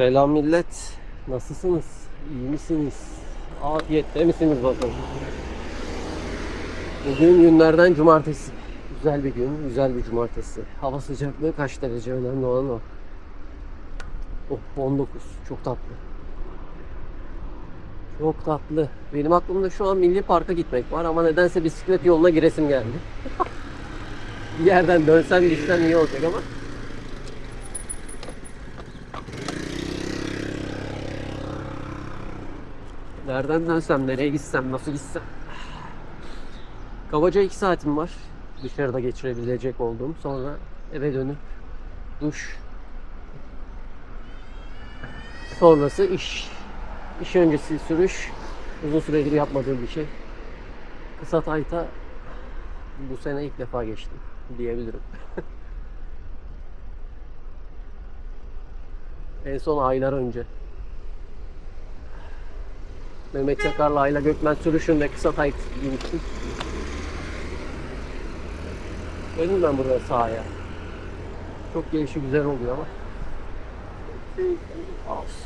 Selam millet. Nasılsınız? İyi misiniz? Afiyette misiniz bakalım? Bugün günlerden cumartesi. Güzel bir gün, güzel bir cumartesi. Hava sıcaklığı kaç derece önemli olan o. Oh 19. Çok tatlı. Çok tatlı. Benim aklımda şu an Milli Park'a gitmek var ama nedense bisiklet yoluna giresim geldi. bir yerden dönsem gitsem iyi olacak ama. Nereden dönsem, nereye gitsem, nasıl gitsem. Kabaca 2 saatim var. Dışarıda geçirebilecek olduğum. Sonra eve dönüp duş. Sonrası iş. İş öncesi sürüş. Uzun süredir yapmadığım bir şey. Kısa tayta bu sene ilk defa geçtim diyebilirim. en son aylar önce. Mehmet Çakar'la Ayla Gökmen sürüşünde kısa tayt giymiştim. Dönüm ben burada sahaya. Çok gelişi güzel oluyor ama. Olsun.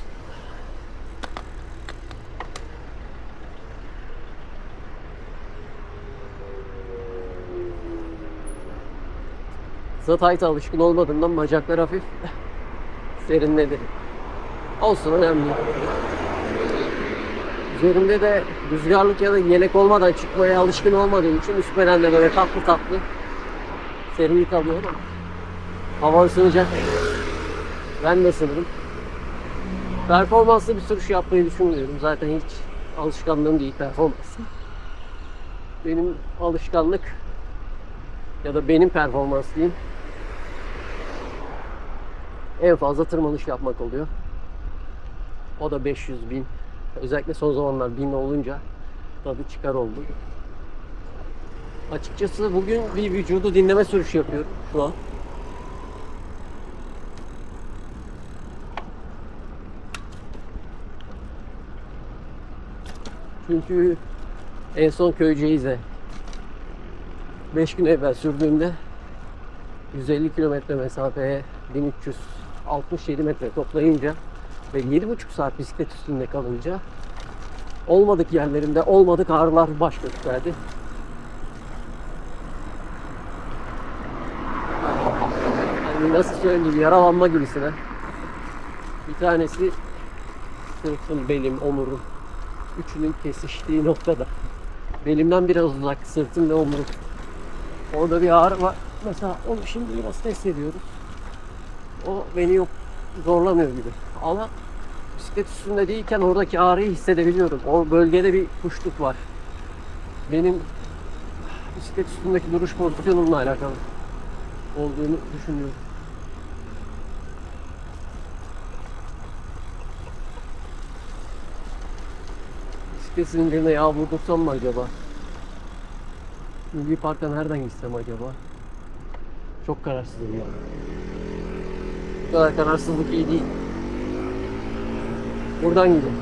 Kısa tayta alışkın olmadığımdan bacaklar hafif serinledi. Olsun önemli. Üzerimde de rüzgarlık ya da yelek olmadan çıkmaya alışkın olmadığım için üstmeden de böyle tatlı tatlı serinlik alıyorum. Hava ısınacak. Ben de ısınırım. Performanslı bir sürüş yapmayı düşünmüyorum. Zaten hiç alışkanlığım değil performans. Benim alışkanlık ya da benim performans diyeyim en fazla tırmanış yapmak oluyor. O da 500 bin. Özellikle son zamanlar bin olunca tadı çıkar oldu. Açıkçası bugün bir vücudu dinleme sürüşü yapıyorum şu an. Çünkü en son Köyceğiz'e 5 gün evvel sürdüğümde 150 kilometre mesafeye 1367 metre toplayınca ve 7,5 saat bisiklet üstünde kalınca olmadık yerlerinde olmadık ağrılar baş gösterdi. Yani nasıl söyleyeyim yaralanma gibisine. Bir tanesi sırtım, belim, omurum. Üçünün kesiştiği noktada. Belimden biraz uzak sırtım ve omurum. Orada bir ağrı var. Mesela onu şimdi biraz test ediyoruz. O beni yok zorlamıyor gibi. Ama bisiklet üstünde değilken oradaki ağrıyı hissedebiliyorum. O bölgede bir kuşluk var. Benim bisiklet üstündeki duruş pozisyonumla alakalı olduğunu düşünüyorum. Bisiklet zincirine yağ vurdursam mı acaba? Milli Park'a nereden gitsem acaba? Çok kararsızım ya. Bu kadar kararsızlık iyi değil. Buradan gidelim.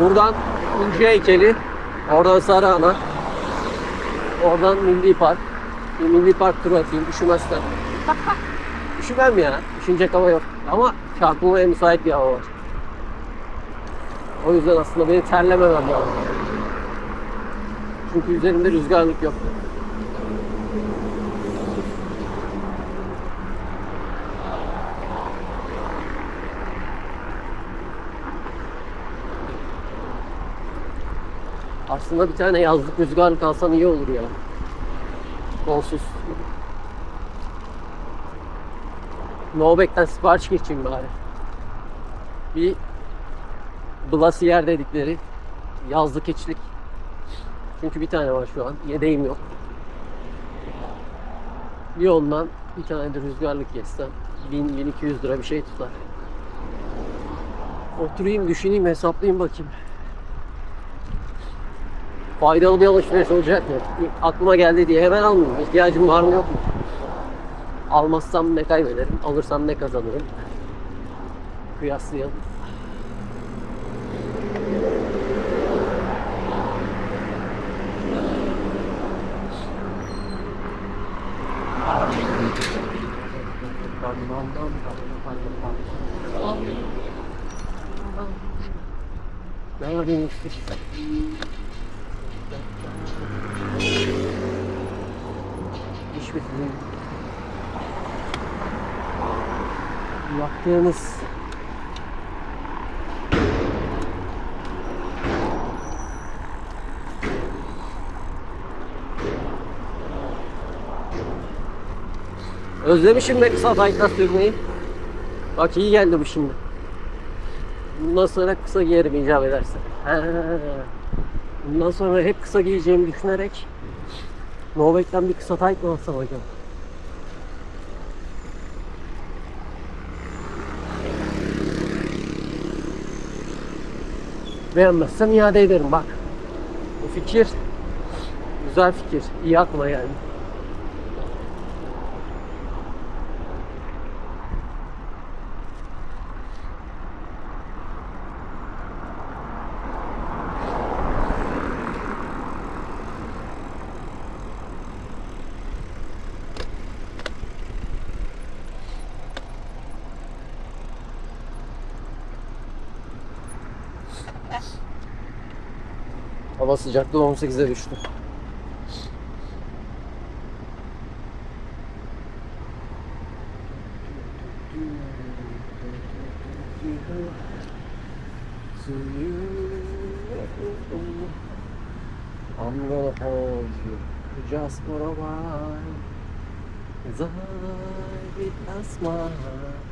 Buradan İnce Heykeli, oradan Sarıana, oradan Milli Park. Bir Milli Park turu atayım üşümezsem. Üşümem ya, üşünecek hava yok. Ama çarpılmaya müsait bir hava var. O yüzden aslında benim terlememem lazım. Çünkü üzerimde rüzgarlık yok. Aslında bir tane yazlık rüzgarlık alsam iyi olur ya. Kolsuz. Novbek'ten sipariş geçeyim bari. Bir Blasiyer dedikleri yazlık içlik. Çünkü bir tane var şu an. Yedeğim yok. Bir ondan bir tane de rüzgarlık geçsem 1000-1200 lira bir şey tutar. Oturayım, düşüneyim, hesaplayayım bakayım. Faydalı bir alışveriş olacak mı? Aklıma geldi diye hemen almayayım. İhtiyacım var mı yok mu? Almazsam ne kaybederim, alırsam ne kazanırım? Kıyaslayalım. Neredeymiş? Hiçbir yaptığınız Özlemişim ben kısa bike'la sürmeyi. Bak iyi geldi bu şimdi. Bundan sonra kısa giyerim icap ederse. Bundan sonra hep kısa giyeceğimi düşünerek Novak'tan bir kısa tayt mı alsam acaba? Beğenmezsem iade ederim bak. Bu fikir güzel fikir. İyi aklıma geldi. Hava sıcaklığı 18'e düştü. I'm gonna hold you just for a while. As I with a smile.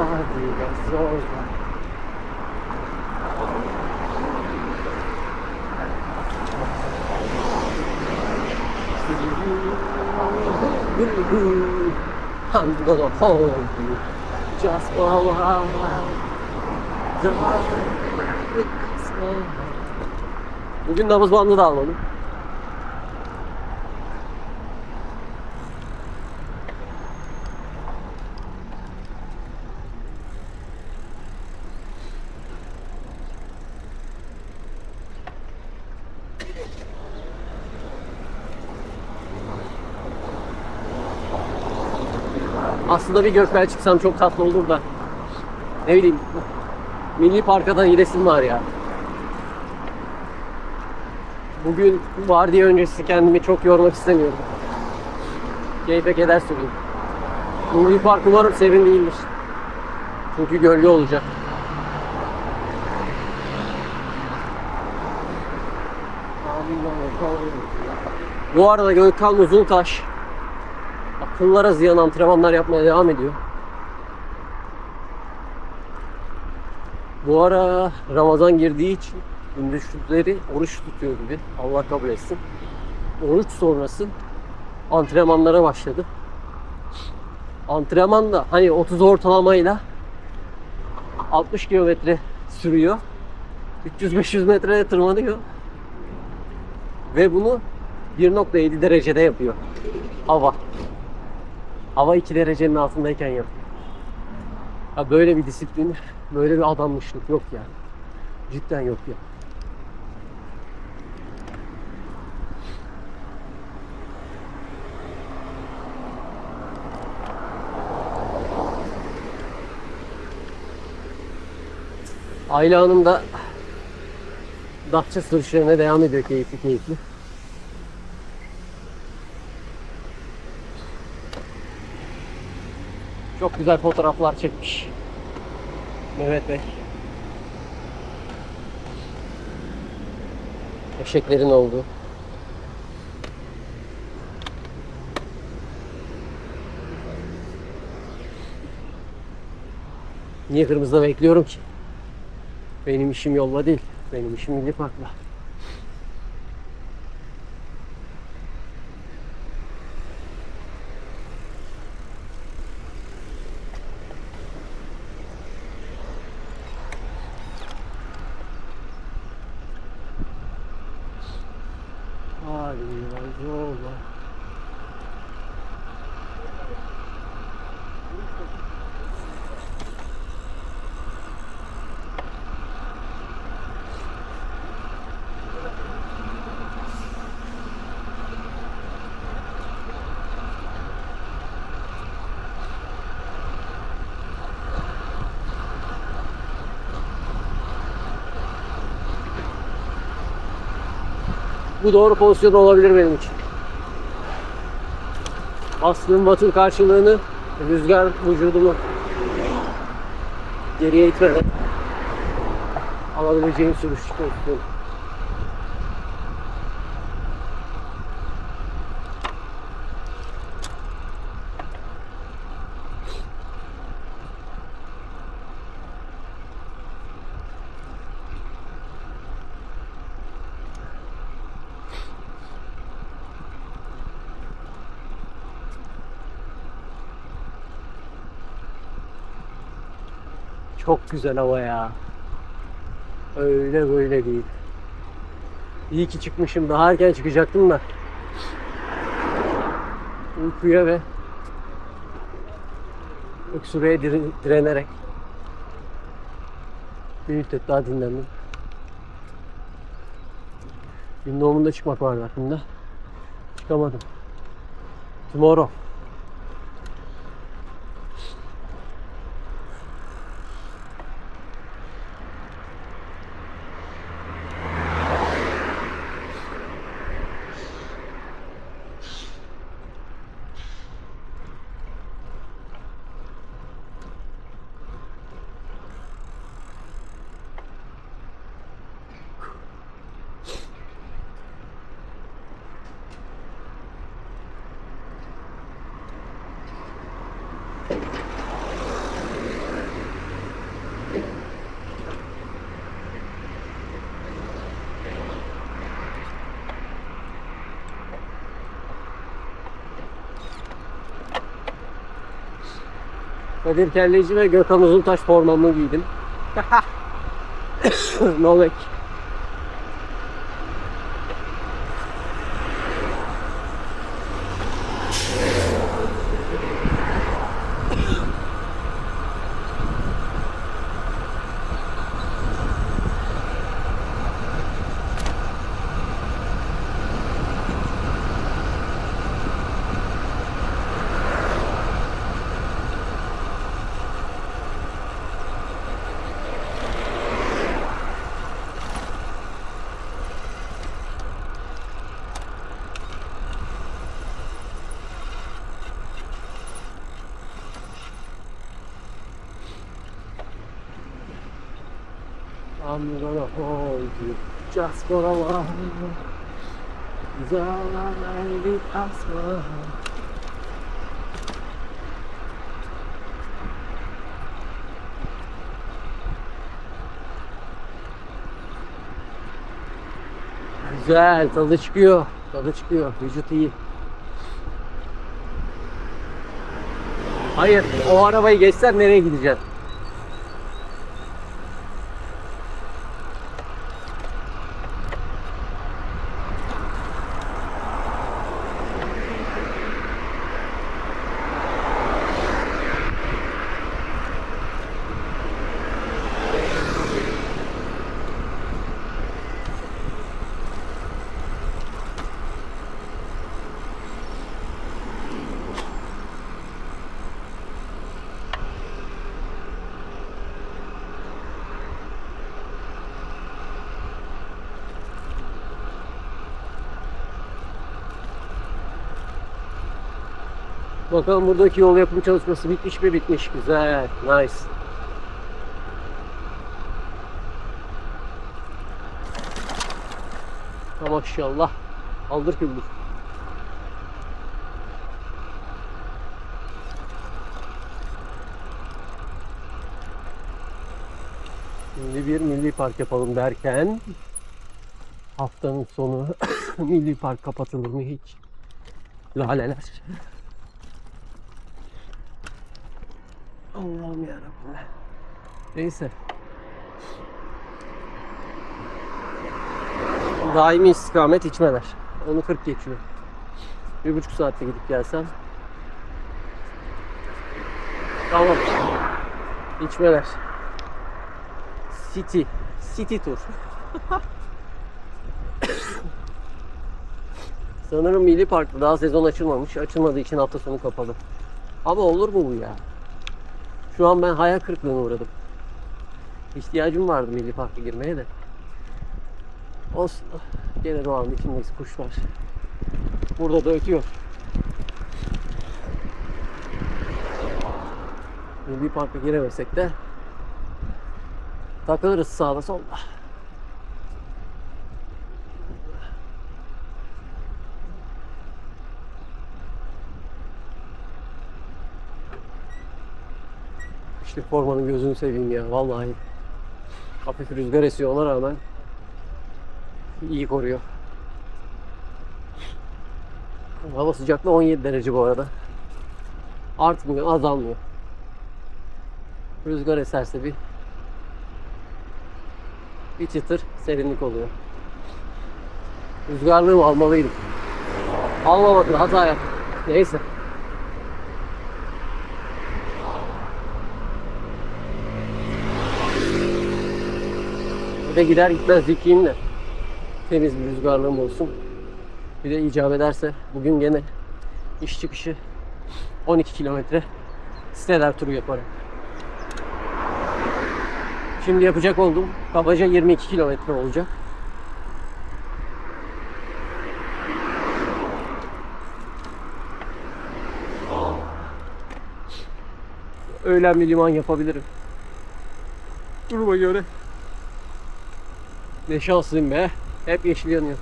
Hadi be zorla. I'm gonna hold you just for a while. Just. Bugün nabız bandı da almadım. Aslında bir Gökbel çıksam çok tatlı olur da. Ne bileyim. Milli Park'a da gidesim var ya. Bugün var diye öncesi kendimi çok yormak istemiyorum. Keyfe keder süreyim. Milli Park umarım serin değildir. Çünkü gölge olacak. Bu arada Gökhan Uzuntaş akıllara ziyan antrenmanlar yapmaya devam ediyor. Bu ara Ramazan girdiği için gündüzleri oruç tutuyor gibi. Allah kabul etsin. Oruç sonrası antrenmanlara başladı. Antrenman da hani 30 ortalamayla 60 kilometre sürüyor. 300-500 metreye tırmanıyor. Ve bunu 1.7 derecede yapıyor. Hava. Hava 2 derecenin altındayken yapıyor. Ya böyle bir disiplin, böyle bir adanmışlık yok ya. Cidden yok ya. Ayla Hanım da Datça sürüşlerine devam ediyor keyifli keyifli. Çok güzel fotoğraflar çekmiş. Mehmet Bey. Eşeklerin olduğu. Niye kırmızıda bekliyorum ki? Benim işim yolla değil. Benim işim milli parkla. Hadi yola. Bu doğru pozisyon olabilir benim için. Bastığım wattın karşılığını rüzgar vücudumu geriye itmeden alabileceğim sürüş pozisyonu. Çok güzel hava ya. Öyle böyle değil. İyi ki çıkmışım. Daha erken çıkacaktım da. Uykuya ve öksürüğe dire- direnerek bir müddet daha dinlendim. Gün doğumunda çıkmak vardı aklımda. Çıkamadım. Tomorrow. Kadir Kelleci ve Gökhan Uzuntaş formamı giydim. Novak. I'm gonna hold you just for a while. Really ask for. Güzel, tadı çıkıyor. Tadı çıkıyor. Vücut iyi. Hayır, o arabayı geçsen nereye gideceksin? Bakalım buradaki yol yapım çalışması bitmiş mi? Bitmiş. Güzel. Nice. Maşallah. Aldır küldür. Şimdi bir milli park yapalım derken haftanın sonu milli park kapatılır mı hiç? Laleler. Allah'ım yarabbim. Neyse. Daimi istikamet içmeler. Onu 40 geçiyor. Bir buçuk saatte gidip gelsem. Tamam. İçmeler. City. City Tour. Sanırım Milli Park'ta daha sezon açılmamış. Açılmadığı için hafta sonu kapalı. Ama olur mu bu ya? Şu an ben hayal kırıklığına uğradım. İhtiyacım vardı Milli Park'a girmeye de. Olsun. Gene doğanın içindeyiz kuşlar. Burada da ötüyor. Milli Park'a giremesek de takılırız sağda solda. İşte formanın gözünü seveyim ya vallahi. Hafif rüzgar esiyor ona rağmen iyi koruyor. Hava sıcaklığı 17 derece bu arada. Artmıyor, azalmıyor. Rüzgar eserse bir bir çıtır serinlik oluyor. Rüzgarlığımı almalıydım. Almamakla hata yaptım. Neyse. Bir de gider gitmez yıkayayım da temiz bir rüzgarlığım olsun. Bir de icap ederse bugün gene iş çıkışı 12 kilometre siteler turu yaparım. Şimdi yapacak oldum. Kabaca 22 kilometre olacak. Öğlen bir liman yapabilirim. Duruma göre. Ne şanslıyım be. Hep yeşil yanıyor.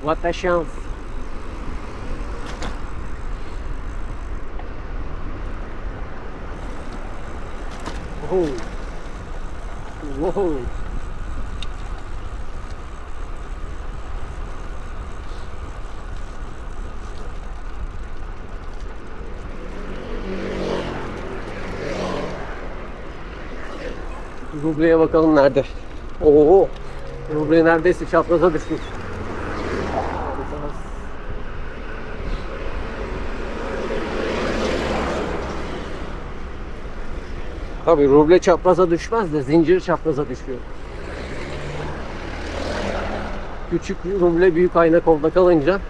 What a şans. Whoa. Whoa. Ruble'ye bakalım nerede. Oo. Ruble neredeyse çapraza düşmüş. Tabii ruble çapraza düşmez de zincir çapraza düşüyor. Küçük ruble büyük ayna kolda kalınca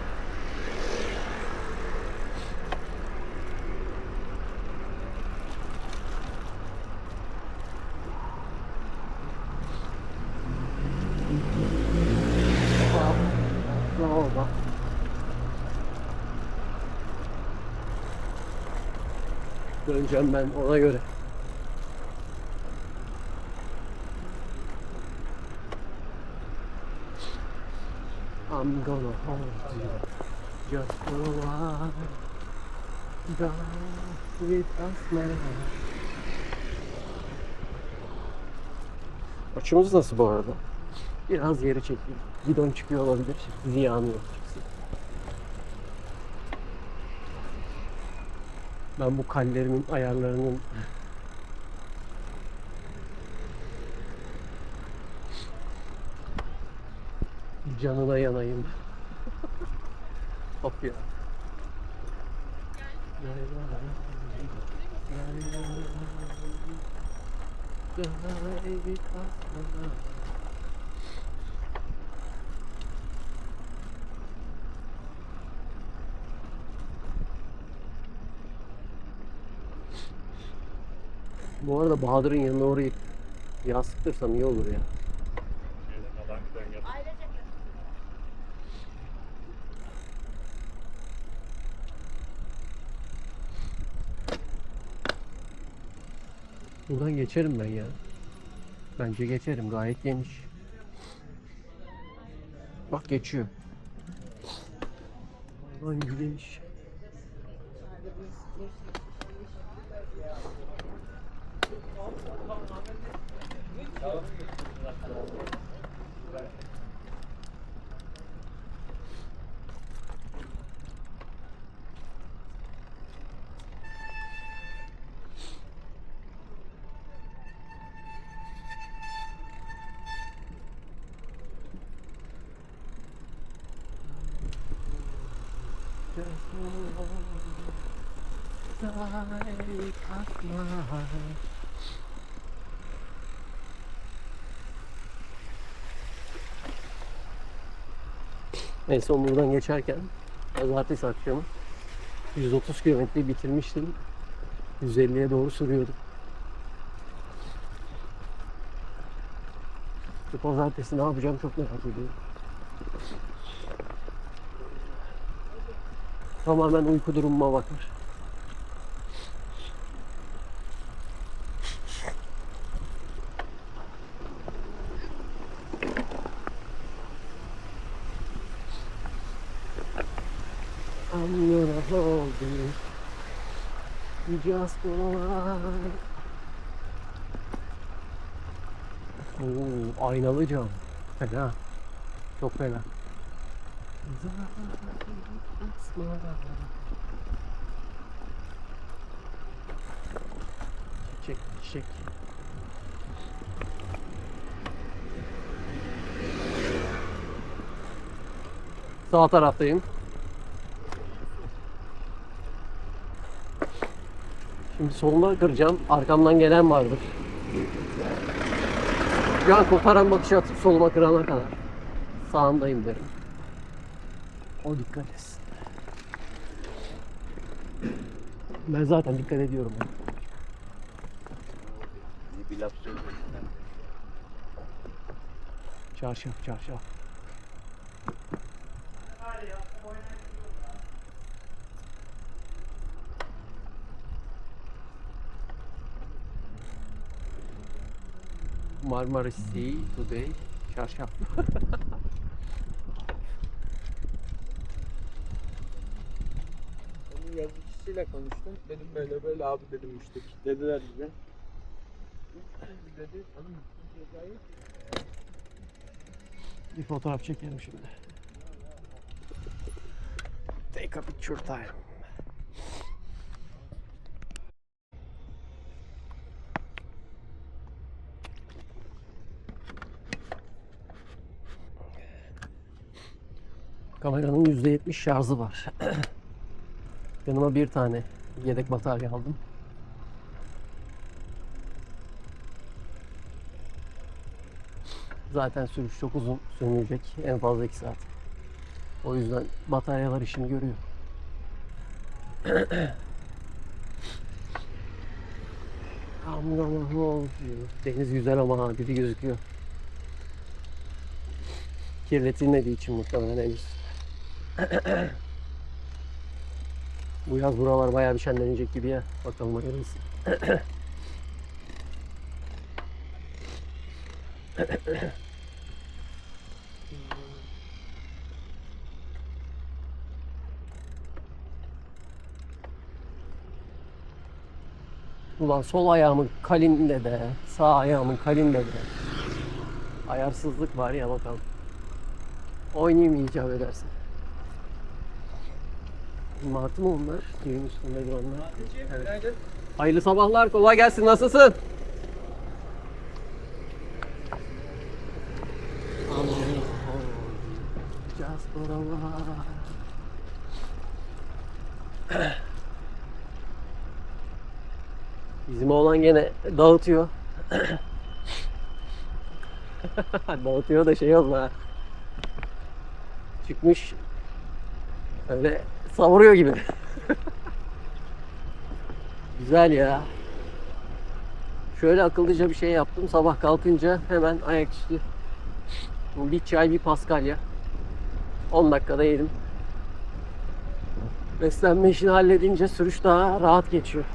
Ne oldu? Döneceğim ben ona göre. I'm gonna hold you just for a while. Go with us now. Açımız nasıl bu arada? Biraz yere çekiyor. Gidon çıkıyor olabilir. Ziyanı yok. Ben bu kallerimin ayarlarının canına yanayım. Hop ya. Bu arada Bahadır'ın yanına orayı yastırsam iyi olur ya. Buradan geçerim ben ya. Bence geçerim gayet geniş. Bak geçiyor. Lan geniş. Just move on. Life of mine. En son buradan geçerken pazartesi akşamı 130 kilometre bitirmiştim. 150'ye doğru sürüyordum. Bu pazartesi ne yapacağım çok merak ediyorum. Tamamen uyku durumuma bakar. I'm gonna hold you. You just lie. Oo, aynalı cam. Fena. Çok fena. Çiçek, çiçek. Sağ taraftayım. Şimdi soluna kıracağım. Arkamdan gelen vardır. Şu an koparan bakışı atıp soluma kırana kadar. Sağındayım derim. O dikkat etsin. Ben zaten dikkat ediyorum. Bir laf söyleyeyim. Çarşaf çarşaf. Marmaris Sea today. Çarşaf. Onun yazıcısıyla konuştum. Dedim böyle böyle abi dedim işte dediler bize. Dedi hanım cezayı Bir fotoğraf çekelim şimdi. Take a picture time. Kameranın %70 şarjı var. Yanıma bir tane yedek batarya aldım. Zaten sürüş çok uzun sürmeyecek. En fazla 2 saat. O yüzden bataryalar işini görüyor. Gonna hold you. Deniz güzel ama ha, dibi gözüküyor. Kirletilmediği için muhtemelen henüz. Bu yaz buralar bayağı bir şenlenecek gibi ya. Bakalım hayırlısı. Ulan sol ayağımın kalinde de, sağ ayağımın kalinde de. Ayarsızlık var ya bakalım. Oynayayım icap edersin. Martı mı onlar? Düğün üstünde duranlar. Evet. Hayırlı sabahlar, kolay gelsin. Nasılsın? Bizim oğlan gene dağıtıyor. dağıtıyor da şey olma. Çıkmış öyle savuruyor gibi. Güzel ya. Şöyle akıllıca bir şey yaptım. Sabah kalkınca hemen ayaküstü bir çay bir paskalya. 10 dakikada yedim. Beslenme işini halledince sürüş daha rahat geçiyor.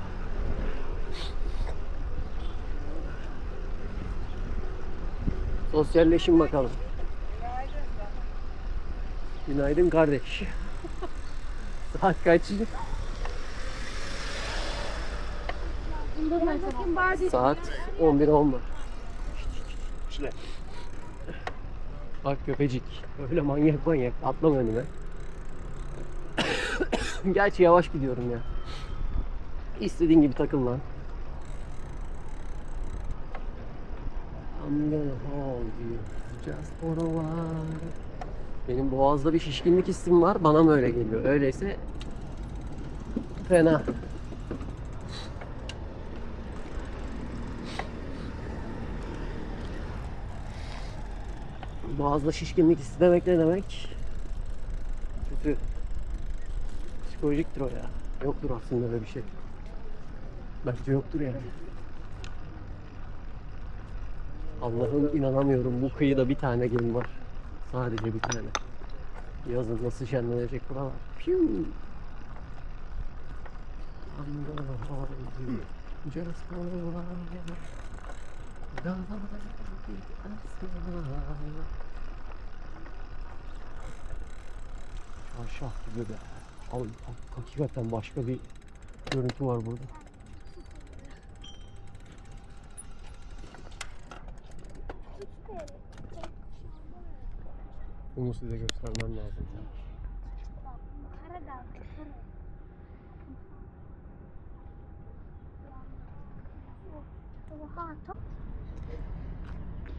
Sosyalleşin bakalım. Günaydın kardeş. Saat kaç? Saat 11.10 var. İşte. Bak köpecik. Öyle manyak manyak. Atlama önüme. Gerçi yavaş gidiyorum ya. İstediğin gibi takıl lan. I'm gonna hold you just for a while. Benim boğazda bir şişkinlik hissim var. Bana mı öyle geliyor? Öyleyse fena. Boğazda şişkinlik hissi demek ne demek? Kötü. Psikolojiktir o ya. Yoktur aslında öyle bir şey. Bence yoktur yani. Allah'ım inanamıyorum bu kıyıda bir tane gelin var. Sadece bir tane. Yazın nasıl şenlenecek buralar. Piu. Just for a while. Smile. Aşağı gibi be. Al- hakikaten başka bir görüntü var burada. Bunu size göstermem lazım.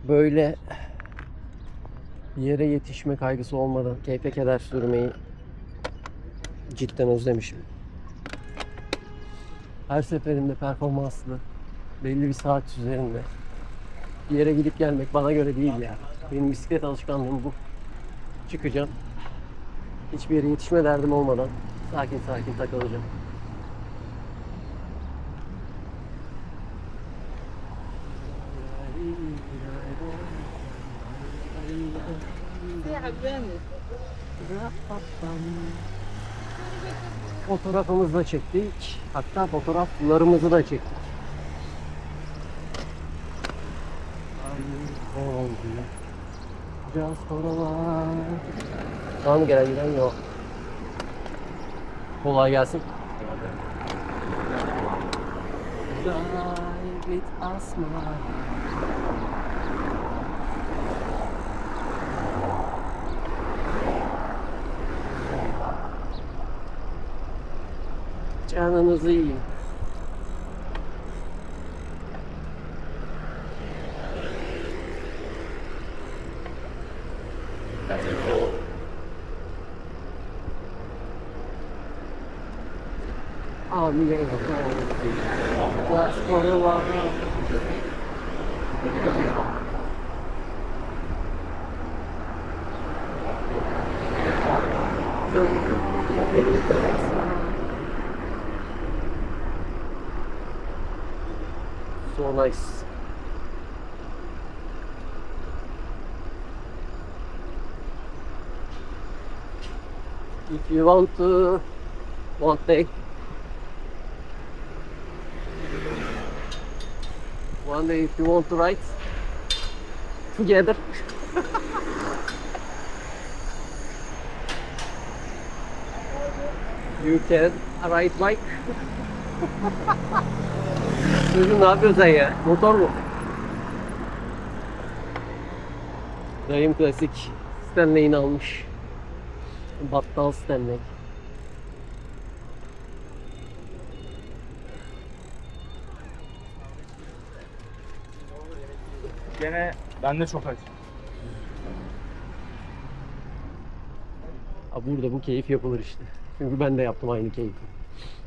Böyle yere yetişme kaygısı olmadan keyfe keder sürmeyi cidden özlemişim. Her seferinde performanslı, belli bir saat üzerinde yere gidip gelmek bana göre değil ya. Benim bisiklet alışkanlığım bu. Çıkacağım. Hiçbir yere yetişme derdim olmadan sakin sakin takılacağım. Fotoğrafımızı da çektik. Hatta fotoğraflarımızı da çektik. Just for a while. Tamam gelen giden yok. Kolay gelsin. Die with. Canınızı yiyin. I'm gonna hold you just for a while. So nice. If you want to one day one day if you want to ride together you can ride bike Çocuğum ne yapıyorsun sen ya? Motor mu? Dayım klasik Stanley'ini almış. Battal Stanley. Gene ben de çok aç. Ha, burada bu keyif yapılır işte. Çünkü ben de yaptım aynı keyfi.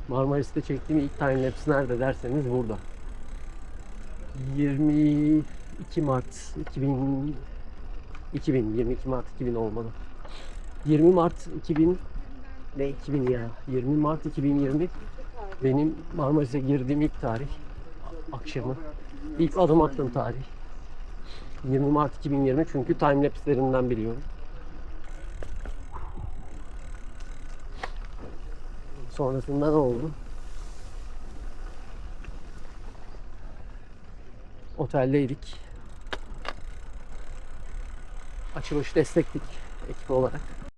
Marmaris'te çektiğim ilk time lapse nerede derseniz burada. 22 Mart 2000 2000 22 Mart 2000 olmalı. 20 Mart 2000 ne 2000 ya? 20 Mart 2020 benim Marmaris'e girdiğim ilk tarih akşamı. İlk adım attığım tarih. 20 Mart 2020 çünkü time lapse'lerinden biliyorum. Sonrasında ne oldu? Oteldeydik. Açılış destektik ekip olarak.